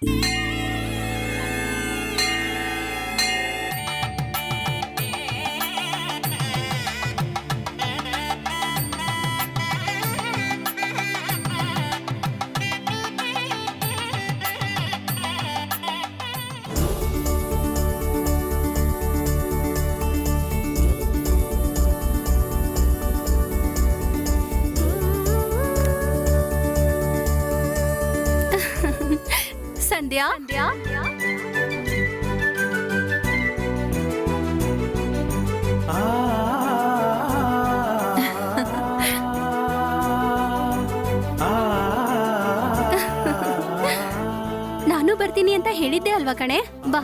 Yeah. ಸಂಧ್ಯಾ ನಾನು ಬರ್ತೀನಿ ಅಂತ ಹೇಳಿದ್ದೆ ಅಲ್ವಾ ಕಣೆ ಬಾ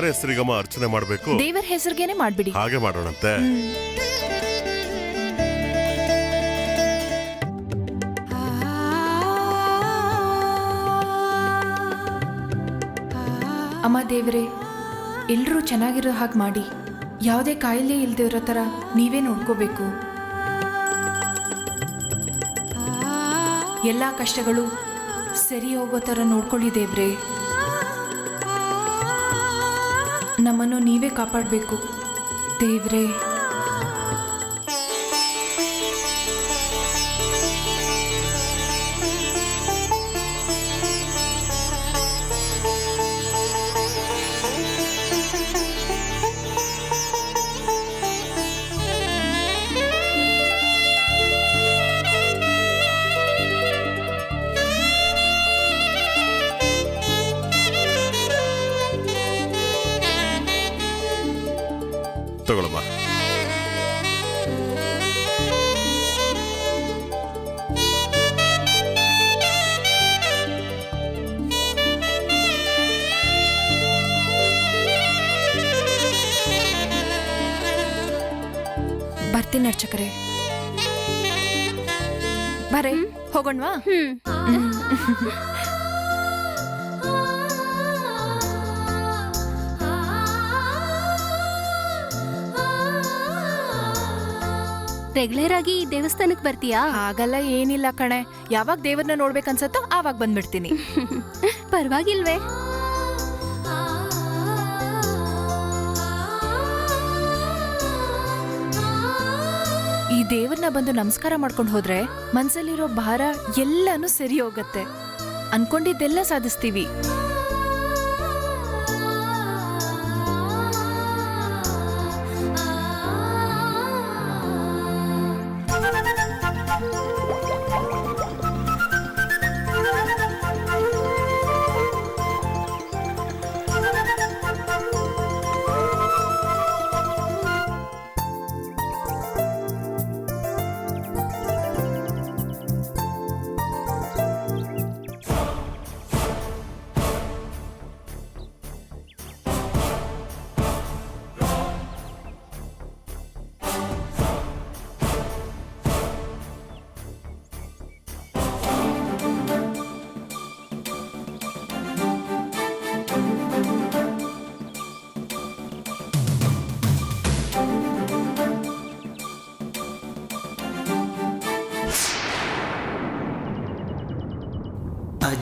ಯಾರ ಹೆಸರಿಗಮ್ಮ ಅರ್ಚನೆ ಮಾಡಬೇಕು. ದೇವರ ಹೆಸರಿಗೇನೆ ಮಾಡ್ಬಿಡಿ. ಹಾಗೆ ಮಾಡೋಣಂತೆ. ಅಮ್ಮ ದೇವರೇ ಎಲ್ಲರೂ ಚೆನ್ನಾಗಿರೋ ಹಾಗೆ ಮಾಡಿ. ಯಾವುದೇ ಕಾಯಿಲೆ ಇಲ್ಲದೆ ಇರೋ ಥರ ನೀವೇ ನೋಡ್ಕೋಬೇಕು. ಎಲ್ಲ ಕಷ್ಟಗಳು ಸರಿ ಹೋಗೋ ಥರ ನೋಡ್ಕೊಳ್ಳಿ ದೇವ್ರೆ. ನಮ್ಮನ್ನು ನೀವೇ ಕಾಪಾಡಬೇಕು. ದೇವ್ರೇ ತಗೊಳಮ್ಮ ಬರ್ತೀನಿ ಅರ್ಚಕರೇ. ಬರೇ ಹೋಗೋಣವಾ? ರೆಗ್ಯುಲರ್ ಆಗಿ ದೇವಸ್ಥಾನಕ್ಕೆ ಬರ್ತೀಯಾ? ಆಗಲ್ಲ ಏನಿಲ್ಲ ಕಣೆ. ಯಾವಾಗ ದೇವ್ರನ್ನ ನೋಡ್ಬೇಕನ್ಸತ್ತೋ ಆವಾಗ ಬಂದ್ಬಿಡ್ತೀನಿ. ಪರವಾಗಿಲ್ವೇ? ಈ ದೇವ್ರನ್ನ ಬಂದು ನಮಸ್ಕಾರ ಮಾಡ್ಕೊಂಡು ಹೋದ್ರೆ ಮನ್ಸಲ್ಲಿರೋ ಭಾರ ಎಲ್ಲಾನು ಸರಿ ಹೋಗತ್ತೆ. ಅನ್ಕೊಂಡಿದ್ದೆಲ್ಲ ಸಾಧಿಸ್ತೀವಿ.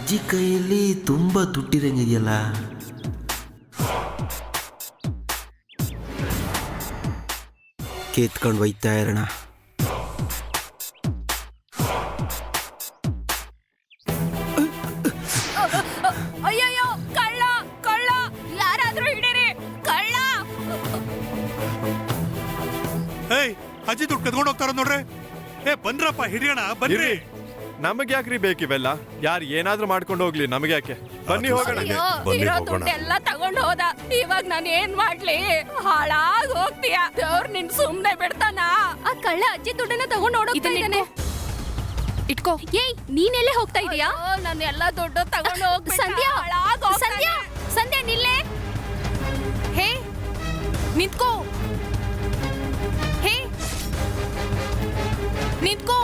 ಅಜ್ಜಿ ಕೈಯಲ್ಲಿ ತುಂಬ ತುಟ್ಟಿರಂಗಿದೆಯಲ್ಲ ಕೇತ್ಕೊಂಡು ಒಯ್ತಾ ಇರೋಣ. ಅಯ್ಯಯ್ಯೋ ಕಳ್ಳ ಕಳ್ಳ ಯಾರಾದ್ರೂ ಹಿಡೀರಿ ಕಳ್ಳ. ಏಯ್ ಅಜ್ಜಿ ದುಡ್ಡು ಕದ್ಕೊಂಡು ಹೋಗ್ತಾರ ನೋಡ್ರಿ. ಏ ಬಂದ್ರಪ್ಪ ಹಿಡಿಯೋಣ ಬನ್ರಿ. ನಮಗೆ ಯಾಕ್ರಿ ಬೇಕಿವೆಲ್ಲ? ಯಾರು ಏನಾದ್ರೂ ಮಾಡ್ಕೊಂಡು ಹೋಗ್ಲಿ ನಮಗೆ ಯಾಕೆ? ಬನ್ನಿ ಹೋಗೋಣ. ಅಯ್ಯೋ. ಬನ್ನಿ ಇರೋ ಹೋಗೋಣ. ದುಡ್ಡೆಲ್ಲ ತಗೊಂಡ್ ಹೋದ. ಇವಾಗ ನಾನು ಏನ್ ಮಾಡ್ಲಿ? ಹಾಳಾಗ್ ಹೋಗ್ತೀಯ. ದೇವ್ರ ನಿನ್ ಸುಮ್ನೆ ಬಿಡ್ತಾನ? ಆ ಕಳ್ಳ ಅಜ್ಜಿ ದುಡ್ಡನ್ನ ತಗೊಂಡ್ ಓಡೋಗ್ತಾ ಇದ್ದಾನೆ. ಇಟ್ಕೋ. ಏಯ್ ನೀನೆಲ್ಲೇ ಹೋಗ್ತಾ ಇದೀಯಾ? ನಾನು ಎಲ್ಲ ದುಡ್ಡು ತಗೊಂಡು ಹೋಗ್ ಸಂಧ್ಯಾ ಸಂಧ್ಯಾ ಸಂಧ್ಯಾ ನಿಲ್ಲೇ. ಹೇ ನಿಂತ್ಕೋ. ಹೇ ನಿಂತ್ಕೋ.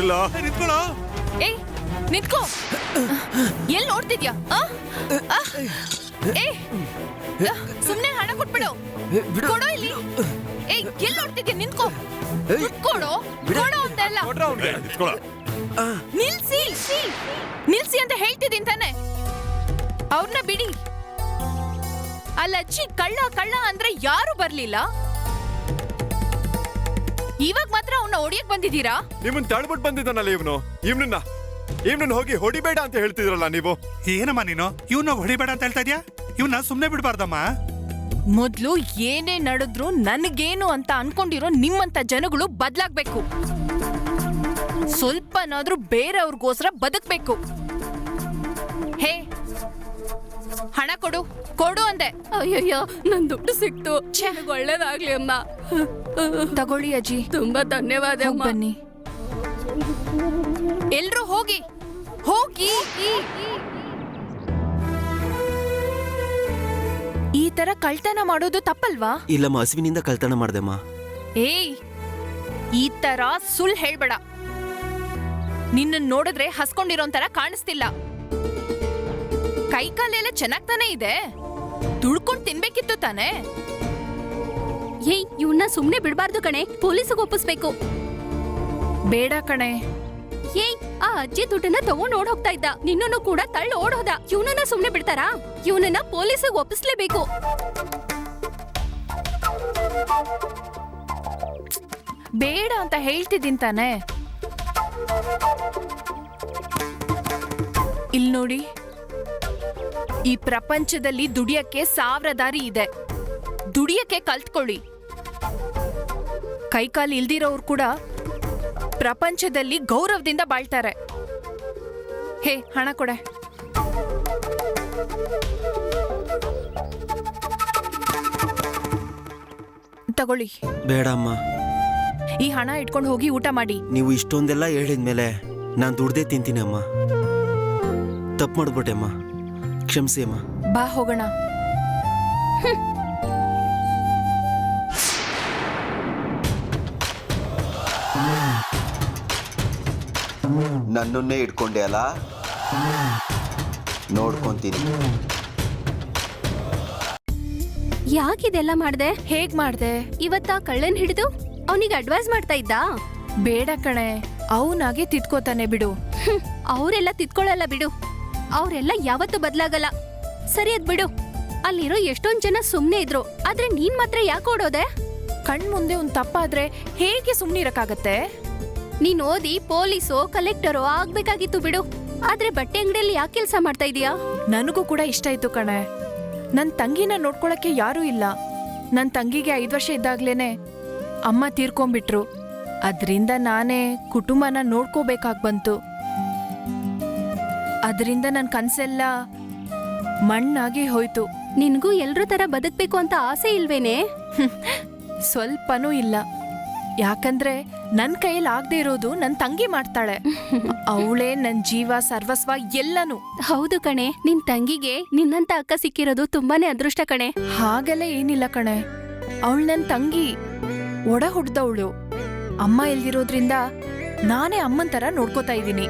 ಇಲ್ಲ ನಿಂತ್ಕೊಳ್ಳೋ. ಏಯ್ ನಿಂತ್ಕೋ. ಎಲ್ಲಿ ನೋಡ್ತಿದ್ಯಾ? ಏಯ್ ಸುಮ್ನೆ ಹಣ ಕೊಟ್ಬಿಡು. ಕೊಡೋ ಇಲ್ಲಿ. ಏಯ್ ಎಲ್ಲಿ ನೋಡ್ತಿದ್ಯಾ? ನಿಂತ್ಕೋ. ಕೊಡೋ. ಕೊಡೋ ಅಂತ ಅಂತೆಲ್ಲ ನಿಲ್ಸಿ. ನಿಲ್ಸಿ ಅಂತ ಹೇಳ್ತಿದ್ದೀನಿ ತಾನೆ. ಅವ್ರನ್ನ ಬಿಡಿ. ಅಲ್ಲಚ್ಚಿ ಕಳ್ಳ ಕಳ್ಳ ಅಂದ್ರೆ ಯಾರು ಬರ್ಲಿಲ್ಲ. ಇವಾಗ ಮಾತ್ರ ಅವನ್ನ ಹೊಡಿಯಕ್ ಬಂದಿದ್ದೀರಾ? ನಿಮ್ಮನ್ ತಳ್ಬಿಟ್ ಬಂದಿದ್ದಾನಲ್ಲ ಇವನು. ಇವ್ನನ್ನ ಇವ್ನನ್ನ ಹೋಗಿ ಹೊಡಿಬೇಡ ಅಂತ ಹೇಳ್ತಿದ್ರಲ್ಲ ನೀವು. ಏನಮ್ಮ ನೀನು? ಇವ್ನ ಹೊಡಿಬೇಡ ಅಂತ ಹೇಳ್ತಾ ಇದ್ಯಾ? ಇವ್ನ ಸುಮ್ನೆ ಬಿಡಬಾರ್ದಮ್ಮ. ಮೊದ್ಲು ಏನೇ ನಡೆದ್ರು ನನಗೇನು ಅಂತ ಅನ್ಕೊಂಡಿರೋ ನಿಮ್ಮಂತ ಜನಗಳು ಬದ್ಲಾಗ್ಬೇಕು. ಸ್ವಲ್ಪನಾದ್ರೂ ಬೇರೆಯವ್ರಿಗೋಸ್ಕರ ಬದುಕ್ಬೇಕು. ಹೇ ಹಣ ಕೊಡು ಕೊಡು ಅಂದೆ. ಅಯ್ಯಯ್ಯೋ ನನ್ ದುಡ್ಡು ಸಿಕ್ತು. ನನಗ್ ಒಳ್ಳೇದಾಗ್ಲಿ ಅಮ್ಮ. ತಗೊಳ್ಳಿ ಅಜ್ಜಿ. ತುಂಬಾ ಧನ್ಯವಾದ ಹೋಗ್ ಅಮ್ಮ. ಬನ್ನಿ. ಎಲ್ರೂ ಹೋಗಿ ಹೋಗಿ. ಈ ತರ ಕಳ್ತನ ಮಾಡೋದು ತಪ್ಪಲ್ವಾ? ಇಲ್ಲಮ್ಮ ಹಸುವಿನಿಂದ ಕಳ್ತನ ಮಾಡ್ದೆಮ್ಮ. ಏಯ್ ಈ ತರ ಸುಳ್ಳು ಹೇಳ್ಬೇಡ. ನಿನ್ನ ನೋಡಿದ್ರೆ ಹಸ್ಕೊಂಡಿರೋ ತರ ಕಾಣಿಸ್ತಿಲ್ಲ. ಕೈ ಕಾಲೆಲ್ಲ ಚೆನ್ನಾಗ್ ತಾನೇ ಇದೆ. ದುಡ್ಕೊಂಡ್ ತಿನ್ಬೇಕಿತ್ತು ತಾನೇ. ಏಯ್ ಇವನ್ನ ಸುಮ್ನೆ ಬಿಡಬಾರ್ದು ಕಣೆ. ಪೊಲೀಸಿಗೆ ಒಪ್ಪಿಸ್ಬೇಕು. ಬೇಡ ಕಣೆ. ಏಯ್ ಆ ಅಜ್ಜಿ ದುಡ್ಡನ್ನ ತಗೊಂಡ್ ಓಡ್ ಹೋಗ್ತಾ ಇದ್ದ. ನಿನ್ನನ್ನು ಕೂಡ ತಳ್ಳ ಓಡ್ ಹೋದ ಇವನನ್ನ ಸುಮ್ನೆ ಬಿಡ್ತಾರಾ? ಇವನನ್ನ ಪೊಲೀಸಿಗೆ ಒಪ್ಪಿಸ್ಲೇಬೇಕು. ಬೇಡ ಅಂತ ಹೇಳ್ತಿದ್ದೀನಿ ತಾನೆ. ಇಲ್ ನೋಡಿ ಈ ಪ್ರಪಂಚದಲ್ಲಿ ದುಡಿಯಕ್ಕೆ ಸಾವಿರ ದಾರಿ ಇದೆ. ದುಡಿಯಕ್ಕೆ ಕಲ್ತ್ಕೊಳ್ಳಿ. ಕೈಕಾಲು ಇಲ್ದಿರೋರು ಕೂಡ ಪ್ರಪಂಚದಲ್ಲಿ ಗೌರವದಿಂದ ಬಾಳ್ತಾರೆ. ಹೇ ಹಣ ಕೊಡೆ. ತಗೊಳ್ಳಿ. ಬೇಡಮ್ಮ. ಈ ಹಣ ಇಟ್ಕೊಂಡು ಹೋಗಿ ಊಟ ಮಾಡಿ. ನೀವು ಇಷ್ಟೊಂದೆಲ್ಲ ಹೇಳಿದ್ಮೇಲೆ ನಾನು ದುಡ್ದೇ ತಿಂತೀನಿ ಅಮ್ಮ ತಪ್ಪು ಮಾಡ್ಬಿಟ್ಟೆ ಅಮ್ಮ ಕ್ಷಮಿಸಿ ಅಮ್ಮ. ಬಾ ಹೋಗೋಣ. ನನ್ನನ್ನೇ ಇಟ್ಕೊಂಡೆ ಅಲ್ಲ? ನೋಡ್ಕೊಂತೀನಿ. ಯಾಕಿದೆಲ್ಲ ಮಾಡ್ದೆ? ಹೇಗ್ ಮಾಡ್ದೆ? ಇವತ್ತ ಕಳ್ಳನ್ ಹಿಡಿದು ಅವನಿಗೆ ಅಡ್ವೈಸ್ ಮಾಡ್ತಾ ಇದ್ದ? ಬೇಡ ಕಣೆ ಅವನಾಗೆ ತಿದ್ಕೋತಾನೆ ಬಿಡು. ಅವರೆಲ್ಲ ತಿತ್ಕೊಳ್ಳಲ್ಲ ಬಿಡು. ಅವರೆಲ್ಲ ಯಾವತ್ತೂ ಬದ್ಲಾಗಲ್ಲ. ಸರಿ ಅದ್ ಬಿಡು. ಅಲ್ಲಿರೋ ಎಷ್ಟೊಂದ್ ಜನ ಸುಮ್ನೆ ಇದ್ರು. ಆದ್ರೆ ನೀನ್ ಮಾತ್ರ ಯಾಕೆ ಓಡೋದೆ? ಕಣ್ ಮುಂದೆ ಒಂದ್ ತಪ್ಪಾದ್ರೆ ಹೇಗೆ ಸುಮ್ನಿರಕ್ಕಾಗತ್ತೆ ನೀನ್ ಓದಿ ಪೊಲೀಸೋ ಕಲೆಕ್ಟರೋ ಆಗ್ಬೇಕಾಗಿತ್ತು ಬಿಡು. ಆದ್ರೆ ಬಟ್ಟೆ ಅಂಗಡಿಯಲ್ಲಿ ಯಾಕೆ ಕೆಲಸ ಮಾಡ್ತಾ ಇದೀಯಾ? ನನಗೂ ಕೂಡ ಇಷ್ಟ ಆಯ್ತು ಕಣೆ. ನನ್ ತಂಗಿನ ನೋಡ್ಕೊಳಕ್ಕೆ ಯಾರೂ ಇಲ್ಲ. ನನ್ ತಂಗಿಗೆ ಐದ್ ವರ್ಷ ಇದ್ದಾಗ್ಲೇನೆ ಅಮ್ಮ ತೀರ್ಕೊಂಡ್ಬಿಟ್ರು. ಅದ್ರಿಂದ ನಾನೇ ಕುಟುಂಬನ ನೋಡ್ಕೋಬೇಕಾಗ್ ಬಂತು. ಅದರಿಂದ ನನ್ ಕನ್ಸೆಲ್ಲ ಮಣ್ಣಾಗಿ ಹೋಯ್ತು. ನಿನ್ಗೂ ಎಲ್ರ ತರ ಬದುಕ್ಬೇಕು ಅಂತ ಆಸೆ ಇಲ್ವೇನೆ? ಸ್ವಲ್ಪನೂ ಇಲ್ಲ. ಯಾಕಂದ್ರೆ ನನ್ ಕೈಯಲ್ಲಿ ಆಗದೆ ಇರೋದು ನನ್ ತಂಗಿ ಮಾಡ್ತಾಳೆ. ಅವಳೇ ನನ್ ಜೀವ ಸರ್ವಸ್ವ ಎಲ್ಲನೂ. ಹೌದು ಕಣೆ ನಿನ್ ತಂಗಿಗೆ ನಿನ್ನಂತ ಅಕ್ಕ ಸಿಕ್ಕಿರೋದು ತುಂಬಾನೇ ಅದೃಷ್ಟ ಕಣೆ. ಹಾಗೆಲ್ಲ ಏನಿಲ್ಲ ಕಣೆ. ಅವಳು ನನ್ ತಂಗಿ ಒಡ ಹುಡ್ದವಳು ಅಮ್ಮ ಇಲ್ದಿರೋದ್ರಿಂದ ನಾನೇ ಅಮ್ಮನ್ ತರ ನೋಡ್ಕೋತಾ ಇದ್ದೀನಿ.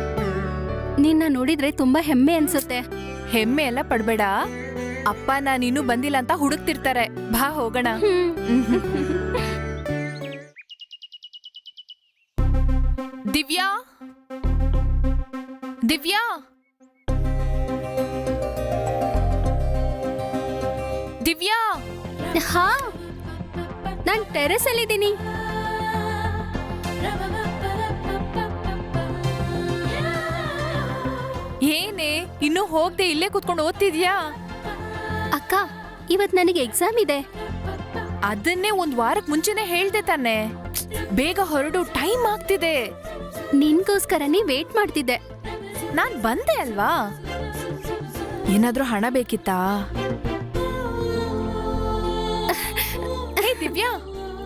ನಿನ್ನ ನೋಡಿದ್ರೆ ತುಂಬಾ ಹೆಮ್ಮೆ ಅನ್ಸುತ್ತೆ. ಹೆಮ್ಮೆ ಎಲ್ಲ ಪಡ್ಬೇಡ. ಅಪ್ಪ ನಾನಿನ್ನೂ ಬಂದಿಲ್ಲ ಅಂತ ಹುಡುಕ್ತಿರ್ತಾರೆ. ಬಾ ಹೋಗೋಣ. ದಿವ್ಯಾ? ದಿವ್ಯಾ? ದಿವ್ಯಾ? ಹಾ. ನಾನು ಟೆರೆಸ್ ಅಲ್ಲಿದ್ದೀನಿ. ಇನ್ನೂ ಹೋಗದೆ ಇಲ್ಲೇ ಕುತ್ಕೊಂಡು ಓದ್ತಿದ್ಯಾ? ಅಕ್ಕ ಇವತ್ ನನಗೆ ಎಕ್ಸಾಮ್ ಇದೆ. ಅದನ್ನೇ ಒಂದ್ ವಾರಕ್ ಮುಂಚೆನೆ ಹೇಳ್ದೆ ತಾನೆ. ಬೇಗ ಹೊರಡು ಟೈಮ್ ಆಗ್ತಿದೆ. ನಿನ್ಗೋಸ್ಕರನೇ ವೇಟ್ ಮಾಡ್ತಿದ್ದೆ. ನಾನ್ ಬಂದೆ ಅಲ್ವಾ? ಏನಾದ್ರೂ ಹಣ ಬೇಕಿತ್ತಾ? ಹೇ ದಿವ್ಯಾ.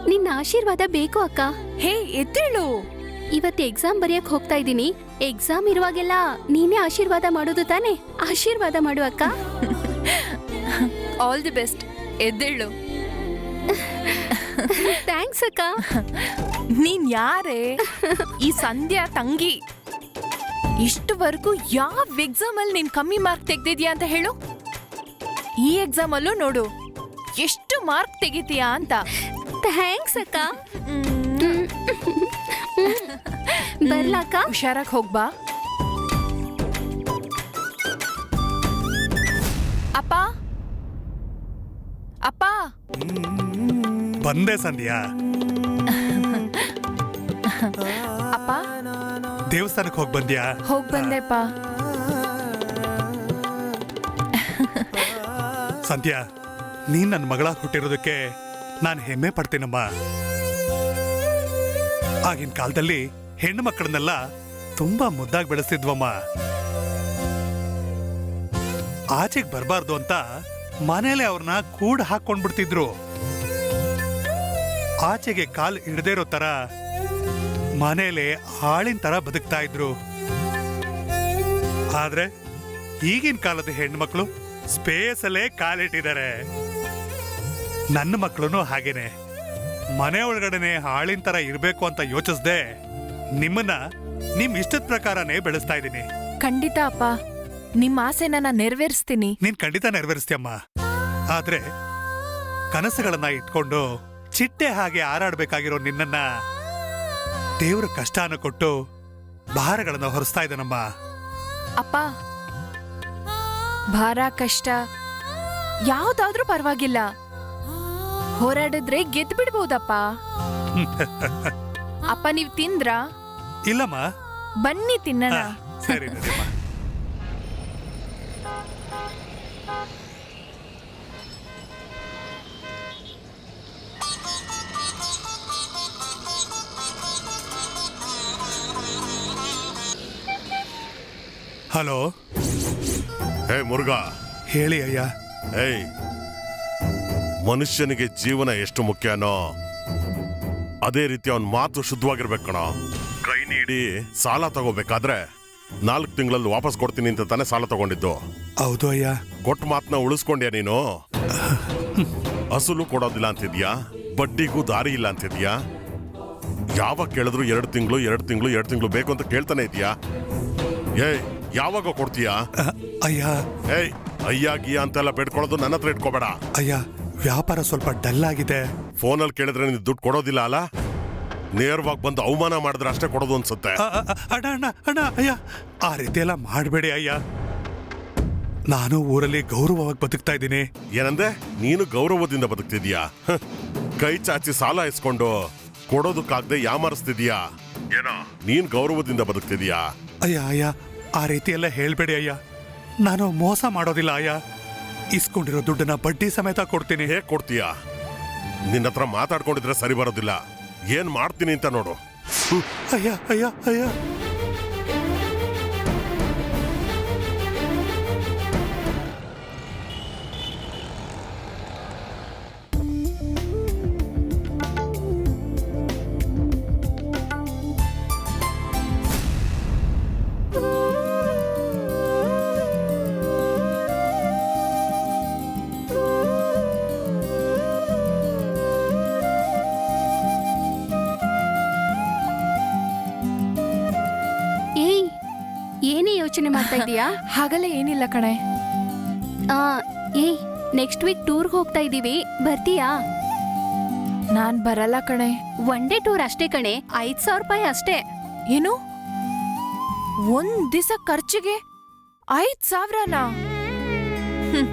ನಿನ್ನ ಆಶೀರ್ವಾದ ಬೇಕು ಅಕ್ಕ. ಹೇ ಎದ್ದೇಳು. ಇವತ್ತು ಎಕ್ಸಾಮ್ ಬರೆಯಕ್ ಹೋಗ್ತಾ ಇದ್ದೀನಿ. ಎಕ್ಸಾಮ್ ಇರುವಾಗೆಲ್ಲ ನೀನೇ ಆಶೀರ್ವಾದ ಮಾಡೋದು ತಾನೇ? ಆಶೀರ್ವಾದ ಮಾಡು ಅಕ್ಕ. ಆಲ್ ದಿ ಬೆಸ್ಟ್ ಎದ್ದೇಳು. ಥ್ಯಾಂಕ್ಸ್ ಅಕ್ಕ. ನೀನ್ ಯಾರೇ? ಈ ಸಂಧ್ಯಾ ತಂಗಿ. ಇಷ್ಟವರೆಗೂ ಯಾವ ಎಕ್ಸಾಮ್ ಅಲ್ಲಿ ನೀನ್ ಕಮ್ಮಿ ಮಾರ್ಕ್ ತೆಗ್ದಿದ್ಯಾ ಅಂತ ಹೇಳು. ಈ ಎಕ್ಸಾಮ್ ಅಲ್ಲೂ ನೋಡು. ಎಷ್ಟು ಮಾರ್ಕ್ ತೆಗಿತೀಯಾ ಅಂತ. ಥ್ಯಾಂಕ್ಸ್ ಅಕ್ಕ. ಬರ್ಲಾಕ ಹುಷಾರಾಗಿ ಹೋಗ್ಬಾ ಅಪ್ಪ? ಅಪ್ಪ? ಬಂದೆ ಸಂಧ್ಯಾ. ಅಪ್ಪ? ದೇವಸ್ಥಾನಕ್ಕೆ ಹೋಗಿ ಬಂದ್ಯಾ? ಹೋಗ್ ಬಂದೆಪ್ಪ. ಸಂಧ್ಯಾ ನೀನ್ ನನ್ನ ಮಗಳ ಹುಟ್ಟಿರೋದಕ್ಕೆ ನಾನು ಹೆಮ್ಮೆ ಪಡ್ತೀನಮ್ಮ. ಆಗಿನ ಕಾಲದಲ್ಲಿ ಹೆಣ್ಣು ಮಕ್ಕಳನ್ನೆಲ್ಲ ತುಂಬಾ ಮುದ್ದಾಗಿ ಬೆಳೆಸ್ತಿದ್ವಮ್ಮ. ಆಚೆಗೆ ಬರಬಾರ್ದು ಅಂತ ಮನೇಲೆ ಅವ್ರನ್ನ ಕೂಡ ಹಾಕೊಂಡ್ಬಿಡ್ತಿದ್ರು ಆಚೆಗೆ ಕಾಲ್ ಹಿಡದೇ ಇರೋ ತರ ಮನೇಲೆ ಆಳಿನ ತರ ಬದುಕ್ತಾ ಇದ್ರು. ಆದ್ರೆ ಈಗಿನ ಕಾಲದ ಹೆಣ್ಮಕ್ಳು ಸ್ಪೇಸಲ್ಲೇ ಕಾಲಿಟ್ಟಿದ್ದಾರೆ. ನನ್ನ ಮಕ್ಕಳು ಹಾಗೇನೆ. ಮನೆ ಒಳಗಡೆನೆ ಹಾಳಿನ ತರ ಇರ್ಬೇಕು ಅಂತ ಯೋಚಿಸ್ದೆ ನಿಮ್ಮನ್ನ ನಿಮ್ ಇಷ್ಟದ ಪ್ರಕಾರನೇ ಬೆಳೆಸ್ತಾ ಇದ್ದೀನಿ. ಖಂಡಿತ ಅಪ್ಪ. ನಿಮ್ಮ ಆಸೆನ ನಾನು ನೆರವೇರಿಸ್ತೀನಿ. ನೀನ್ ಖಂಡಿತ ನೆರವೇರಿಸ್ತೀಯಮ್ಮ ಆದ್ರೆ ಕನಸುಗಳನ್ನ ಇಟ್ಕೊಂಡು ಚಿಟ್ಟೆ ಹಾಗೆ ಹಾರಾಡ್ಬೇಕಾಗಿರೋ ನಿನ್ನನ್ನ ದೇವ್ರ ಕಷ್ಟಾನ ಕೊಟ್ಟು ಭಾರಗಳನ್ನ ಹೊರಿಸ್ತಾ ಇದ್ದಾನಮ್ಮ. ಅಪ್ಪ ಭಾರ ಕಷ್ಟ ಯಾವ್ದಾದ್ರೂ ಪರವಾಗಿಲ್ಲ. ಹೋರಾಡಿದ್ರೆ ಗೆದ್ದು ಬಿಡ್ಬೋದಪ್ಪ ಅಪ್ಪ ನೀವ್ ತಿಂದ್ರ? ಇಲ್ಲಮ್ಮ. ಬನ್ನಿ ತಿನ್ನಣ. ಹಾ, ಸರಿ ನಡಿಯಮ್ಮ ಹಲೋ. ಹೇ ಮುರುಘಾ. ಹೇಳಿ ಅಯ್ಯ. ಏಯ್ ಮನುಷ್ಯನಿಗೆ ಜೀವನ ಎಷ್ಟು ಮುಖ್ಯನೋ ಅದೇ ರೀತಿ ಅವನ್ ಮಾತು ಶುದ್ಧವಾಗಿರ್ಬೇಕಣ ಕಣೋ ಕೈ ನೀಡಿ ಸಾಲ ತಗೋಬೇಕಾದ್ರೆ ನಾಲ್ಕು ತಿಂಗಳಲ್ಲಿ ವಾಪಸ್ ಕೊಡ್ತೀನಿ ಅಂತ ತಾನೇ ಸಾಲ ತಗೊಂಡಿದ್ದು. ಹೌದು ಅಯ್ಯ. ಕೊಟ್ಟ ಮಾತನ್ನ ಉಳಿಸ್ಕೊಂಡ್ಯಾ ನೀನು? ಅಸಲು ಕೊಡೋದಿಲ್ಲ ಅಂತಿದ್ಯಾ? ಬಡ್ಡಿಗೂ ದಾರಿ ಇಲ್ಲ ಅಂತಿದ್ಯಾ? ಯಾವಾಗ ಕೇಳಿದ್ರು ಎರಡು ತಿಂಗಳು ಎರಡು ತಿಂಗಳು ಎರಡು ತಿಂಗಳು ಬೇಕು ಅಂತ ಕೇಳ್ತಾನೆ ಇದೆಯಾ? ಏಯ್ ಯಾವಾಗ ಕೊಡ್ತೀಯಾ? ಅಯ್ಯ. ಏಯ್ ಅಯ್ಯ ಗಿಯ ಅಂತೆಲ್ಲ ಬೇಡ್ಕೊಳ್ಳೋದು ನನ್ನ ಹತ್ರ ಇಟ್ಕೋಬೇಡ. ಅಯ್ಯ. ವ್ಯಾಪಾರ ಸ್ವಲ್ಪ ಡಲ್ ಆಗಿದೆ. ಫೋನಲ್ಲಿ ಕೇಳಿದ್ರೆ ನೀನು ದುಡ್ಡು ಕೊಡೋದಿಲ್ಲ ಅಲ್ಲ? ನೇರವಾಗಿ ಬಂದು ಅವಮಾನ ಮಾಡಿದ್ರೆ ಅಷ್ಟೇ ಕೊಡೋದು ಅನ್ಸುತ್ತೆ. ಅ, ಅ, ಅ, ಅಣ್ಣ ಅಣ್ಣ ಅಣ್ಣ ಅಯ್ಯ. ಆ ರೀತಿ ಎಲ್ಲ ಮಾಡಬೇಡಿ ಅಯ್ಯ. ನಾನು ಊರಲ್ಲಿ ಗೌರವವಾಗಿ ಬದುಕ್ತಾ ಇದ್ದೀನಿ. ಏನಂದೆ? ನೀನು ಗೌರವದಿಂದ ಬದುಕ್ತಿದ್ಯಾ? ಹ, ಕೈ ಚಾಚಿ ಸಾಲ ಇಸ್ಕೊಂಡು ಕೊಡೋದಕ್ಕಾಗದೆ ಯಾಮಾರಿಸ್ತಿದ್ಯಾ? ಏನೋ? ನೀನ್ ಗೌರವದಿಂದ ಬದುಕ್ತಿದ್ಯಾ? ಅಯ್ಯ ಅಯ್ಯ ಆ ರೀತಿ ಎಲ್ಲ ಹೇಳ್ಬೇಡಿ ಅಯ್ಯ. ನಾನು ಮೋಸ ಮಾಡೋದಿಲ್ಲ ಅಯ್ಯ. ಇಸ್ಕೊಂಡಿರೋ ದುಡ್ಡನ್ನ ಬಡ್ಡಿ ಸಮೇತ ಕೊಡ್ತೀನಿ. ಹೇಗೆ ಕೊಡ್ತೀಯಾ? ನಿನ್ನ ಹತ್ರ ಮಾತಾಡ್ಕೊಂಡಿದ್ರೆ ಸರಿ ಬರೋದಿಲ್ಲ. ಏನ್ ಮಾಡ್ತೀನಿ ಅಂತ ನೋಡು. ಅಯ್ಯ ಅಯ್ಯ ಅಯ್ಯ. ಮಾಡ್ತಾ ಇದೀಯಾ? ಹಾಗಲ್ಲ ಏನಿಲ್ಲ ಕಣೆ. ಆ, ಏಯ್ ನೆಕ್ಸ್ಟ್ ವೀಕ್ ಟೂರ್ಗೆ ಹೋಗ್ತಾ ಇದೀವಿ. ಬರ್ತೀಯಾ? ನಾನ್ ಬರಲ್ಲ ಕಣೆ. ಒನ್ ಡೇ ಟೂರ್ ಅಷ್ಟೇ ಕಣೆ. ಐದ್ ಸಾವಿರ ರೂಪಾಯಿ ಅಷ್ಟೇ. ಏನು? ಒಂದ್ ದಿವಸ ಖರ್ಚಿಗೆ ಐದ್ ಸಾವಿರನಾ? ಹ್ಮ್.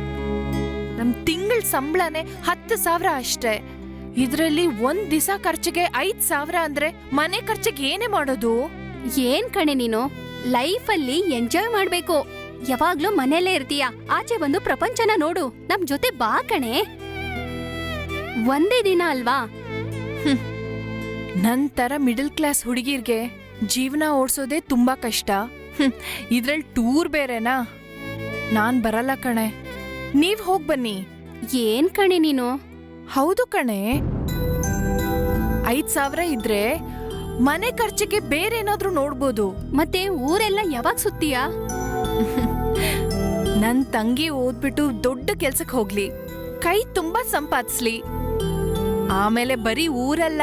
ನಮ್ ತಿಂಗಳ ಸಂಬಳನೇ ಹತ್ತು ಸಾವಿರ ಅಷ್ಟೇ. ಇದ್ರಲ್ಲಿ ಒಂದ್ ದಿವಸ ಖರ್ಚಿಗೆ ಐದ್ ಸಾವಿರ ಅಂದ್ರೆ ಮನೆ ಖರ್ಚಿಗೆ ಏನೇ ಮಾಡೋದು? ಏನ್ ಕಣೆ ನೀನು? ಲೈಫ್ ಅಲ್ಲಿ ಎಂಜಾಯ್ ಮಾಡ್ಬೇಕು. ಯಾವಾಗ್ಲೂ ಮನೆಯಲ್ಲೇ ಇರ್ತೀಯ. ಆಚೆ ಬಂದು ಪ್ರಪಂಚನ ನೋಡು. ನಮ್ ಜೊತೆ ಬಾ ಕಣೆ. ಒಂದೇ ದಿನ ಅಲ್ವಾ? ನಂತರ ತರ ಮಿಡಲ್ ಕ್ಲಾಸ್ ಹುಡುಗಿರ್ಗೆ ಜೀವನ ಓಡಿಸೋದೇ ತುಂಬಾ ಕಷ್ಟ. ಇದ್ರಲ್ಲಿ ಟೂರ್ ಬೇರೆನಾ? ನಾನ್ ಬರಲ್ಲ ಕಣೆ. ನೀವ್ ಹೋಗ್ ಬನ್ನಿ. ಏನ್ ಕಣೆ ನೀನು? ಹೌದು ಕಣೆ. ಐದ್ ಸಾವಿರ ಇದ್ರೆ ಮನೆ ಖರ್ಚಿಗೆ ಬೇರೆ ಏನಾದ್ರೂ ನೋಡ್ಬೋದು. ಮತ್ತೆ ಊರೆಲ್ಲ ಯಾವಾಗ ಸುತ್ತೀಯಾ? ನನ್ ತಂಗಿ ಓದ್ಬಿಟ್ಟು ದೊಡ್ಡ ಕೆಲ್ಸಕ್ಕೆ ಹೋಗ್ಲಿ. ಕೈ ತುಂಬಾ ಸಂಪಾದಿಸ್ಲಿ. ಆಮೇಲೆ ಬರೀ ಊರಲ್ಲ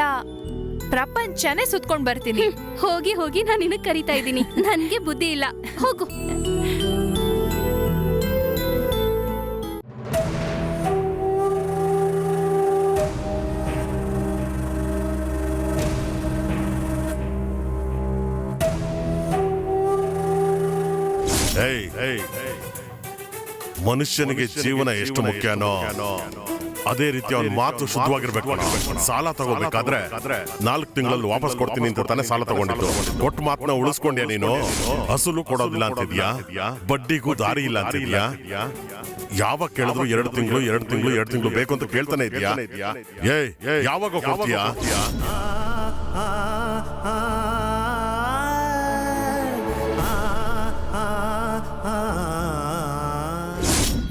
ಪ್ರಪಂಚನೇ ಸುತ್ಕೊಂಡ್ ಬರ್ತೀನಿ. ಹೋಗಿ ಹೋಗಿ ನಾನು ನಿನಗ್ ಕರಿತಾ ಇದ್ದೀನಿ. ನನ್ಗೆ ಬುದ್ಧಿ ಇಲ್ಲ. ಹೋಗು. ಮನುಷ್ಯನಿಗೆ ಜೀವನ ಎಷ್ಟು ಮುಖ್ಯನೋ? ಅದೇ ರೀತಿ ಅವನ ಮಾತು ಶುದ್ಧವಾಗಿರ್ಬೇಕು. ಸಾಲ ತಗೋಬೇಕಾದ್ರೆ ನಾಲ್ಕು ತಿಂಗಳಲ್ಲಿ ವಾಪಸ್ ಕೊಡ್ತೀನಿ ಅಂತ ತಾನೇ ಸಾಲ ತಗೊಂಡಿದ್ದು. ಕೊಟ್ಟ ಮಾತನ್ನ ಉಳಿಸ್ಕೊಂಡ್ಯಾ ನೀನು? ಅಸಲು ಕೊಡೋದಿಲ್ಲ ಅಂತಿದ್ಯಾ? ಬಡ್ಡಿಗೂ ದಾರಿ ಇಲ್ಲ ಅಂತಿದ್ಯಾ? ಯಾವಾಗ ಕೇಳಿದ್ರು ಎರಡು ತಿಂಗಳು ಎರಡು ತಿಂಗಳು ಎರಡು ತಿಂಗಳು ಬೇಕು ಅಂತ ಕೇಳ್ತಾನೆ ಇದೆಯಾ? ಏಯ್ ಯಾವಾಗ ಕೊಡ್ತೀಯಾ?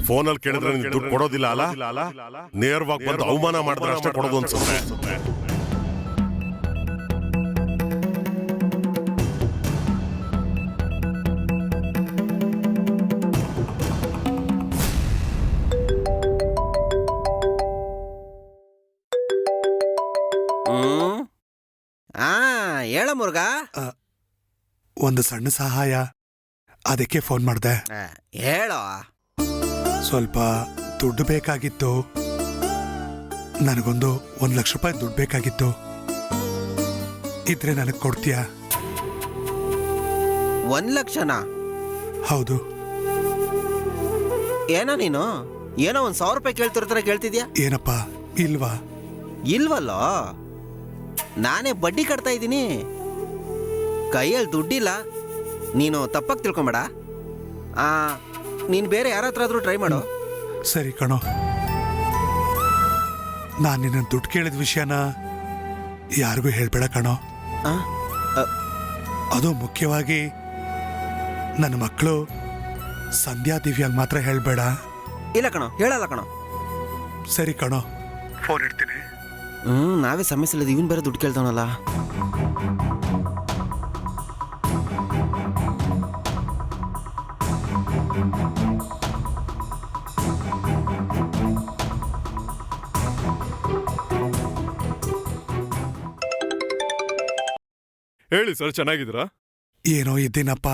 ಫೋನಲ್ಲಿ ಕೇಳಿದ್ರೆ ನೀನು ದುಡ್ಡು ಕೊಡೋದಿಲ್ಲ ಅಲ್ಲ? ನೇರವಾಗಿ ಬಂದು ಅವಮಾನ ಮಾಡಿದ್ರೆ ಅಷ್ಟೇ ಕೊಡೋದು ಅನ್ಸುತ್ತೆ. ಹ್ಮ್? ಆ ಹೇಳ ಮುರುಗ ಒಂದು ಸಣ್ಣ ಸಹಾಯ. ಅದಕ್ಕೆ ಫೋನ್ ಮಾಡಿದೆ. ಹೇಳೋ. ಸ್ವಲ್ಪ ದುಡ್ಡು ಬೇಕಾಗಿತ್ತು. ನನಗೊಂದು ಒಂದು ಲಕ್ಷ ರೂಪಾಯಿ ದುಡ್ಡು ಬೇಕಾಗಿತ್ತು. ಇದ್ರೆ ನನಗೆ ಕೊಡ್ತೀಯಾ? ಒಂದ್ ಲಕ್ಷನಾ? ಹೌದು. ಏನೋ ನೀನು? ಏನೋ ಒಂದ್ ಸಾವಿರ ರೂಪಾಯಿ ಕೇಳ್ತಿರ್ತಾರ ಕೇಳ್ತಿದ್ಯಾ? ಏನಪ್ಪ ಇಲ್ವಾ? ಇಲ್ವಲ್ಲೋ? ನಾನೇ ಬಡ್ಡಿ ಕಟ್ತಾ ಇದ್ದೀನಿ. ಕೈಯಲ್ಲಿ ದುಡ್ಡಿಲ್ಲ. ನೀನು ತಪ್ಪಾಗಿ ತಿಳ್ಕೊಂಬೇಡ. ಆ ನೀನು ಬೇರೆ ಯಾರ ಹತ್ರ ಆದ್ರೂ ಟ್ರೈ ಮಾಡು? ಸರಿ ಕಣೋ. ನಾನು ನಿನ್ನ ದುಡ್ಡು ಕೇಳಿದ ವಿಷಯನ ಯಾರಿಗೂ ಹೇಳ್ಬೇಡ ಕಣೋ. ಆ, ಅ, ಅದು ಮುಖ್ಯವಾಗಿ ನನ್ನ ಮಕ್ಕಳು ಸಂಧ್ಯಾ ದಿವ್ಯಾಂಗ್ ಮಾತ್ರ ಹೇಳ್ಬೇಡ. ಇಲ್ಲ ಕಣೋ ಹೇಳಲ್ಲ ಕಣೋ. ಸರಿ ಕಣೋ. ಫೋನ್ ಇಡ್ತೀನಿ. ಹ್ಮ್ ನಾವೇ ಸಮಸ್ಯೆ ಇವನು ಇವನ್ ಬೇರೆ ದುಡ್ಡು ಕೇಳ್ತಾವನಲ್ಲ ಹೇಳಿ ಸರ್ ಚೆನ್ನಾಗಿದ್ದೀರಾ? ಏನೋ ಇದ್ದೀನಪ್ಪ.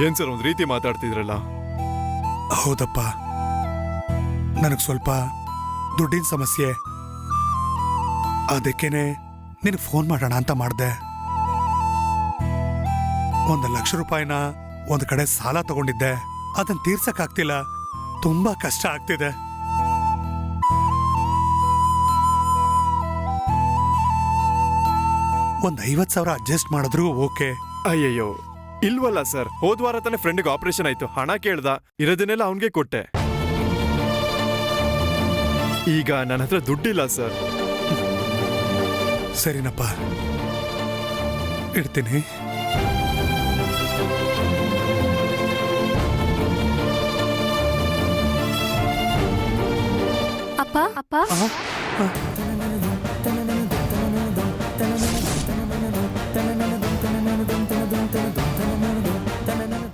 ಏನ್ ಸರ್ ಒಂದ್ ರೀತಿ ಮಾತಾಡ್ತಿದ್ರಲ್ಲ? ಹೌದಪ್ಪ. ನನಗೆ ಸ್ವಲ್ಪ ದುಡ್ಡಿನ ಸಮಸ್ಯೆ. ಅದಕ್ಕೇನೆ ನಿನಗೆ ಫೋನ್ ಮಾಡೋಣ ಅಂತ ಮಾಡಿದೆ. ಒಂದು ಲಕ್ಷ ರೂಪಾಯಿನ ಒಂದು ಕಡೆ ಸಾಲ ತಗೊಂಡಿದ್ದೆ. ಅದನ್ನ ತೀರ್ಸಕ್ಕಾಗ್ತಿಲ್ಲ. ತುಂಬಾ ಕಷ್ಟ ಆಗ್ತಿದೆ. ಒಂದ್ ಐವತ್ ಸಾವಿರ ಅಡ್ಜಸ್ಟ್ ಮಾಡಿದ್ರು ಓಕೆ. ಅಯ್ಯಯ್ಯೋ ಇಲ್ವಲ್ಲ ಸರ್? ಹೋದ್ವಾರ ತಾನೇ ಫ್ರೆಂಡ್ಗೆ ಆಪರೇಷನ್ ಆಯ್ತು. ಹಣ ಕೇಳ್ದ ಇರೋದನ್ನೆಲ್ಲ ಅವನ್ಗೆ ಕೊಟ್ಟೆ. ಈಗ ನನ್ನ ಹತ್ರ ದುಡ್ಡಿಲ್ಲ ಸರ್. ಸರಿನಪ್ಪ. ಇಡ್ತೀನಿ. ಅಪ್ಪ ಅಪ್ಪ.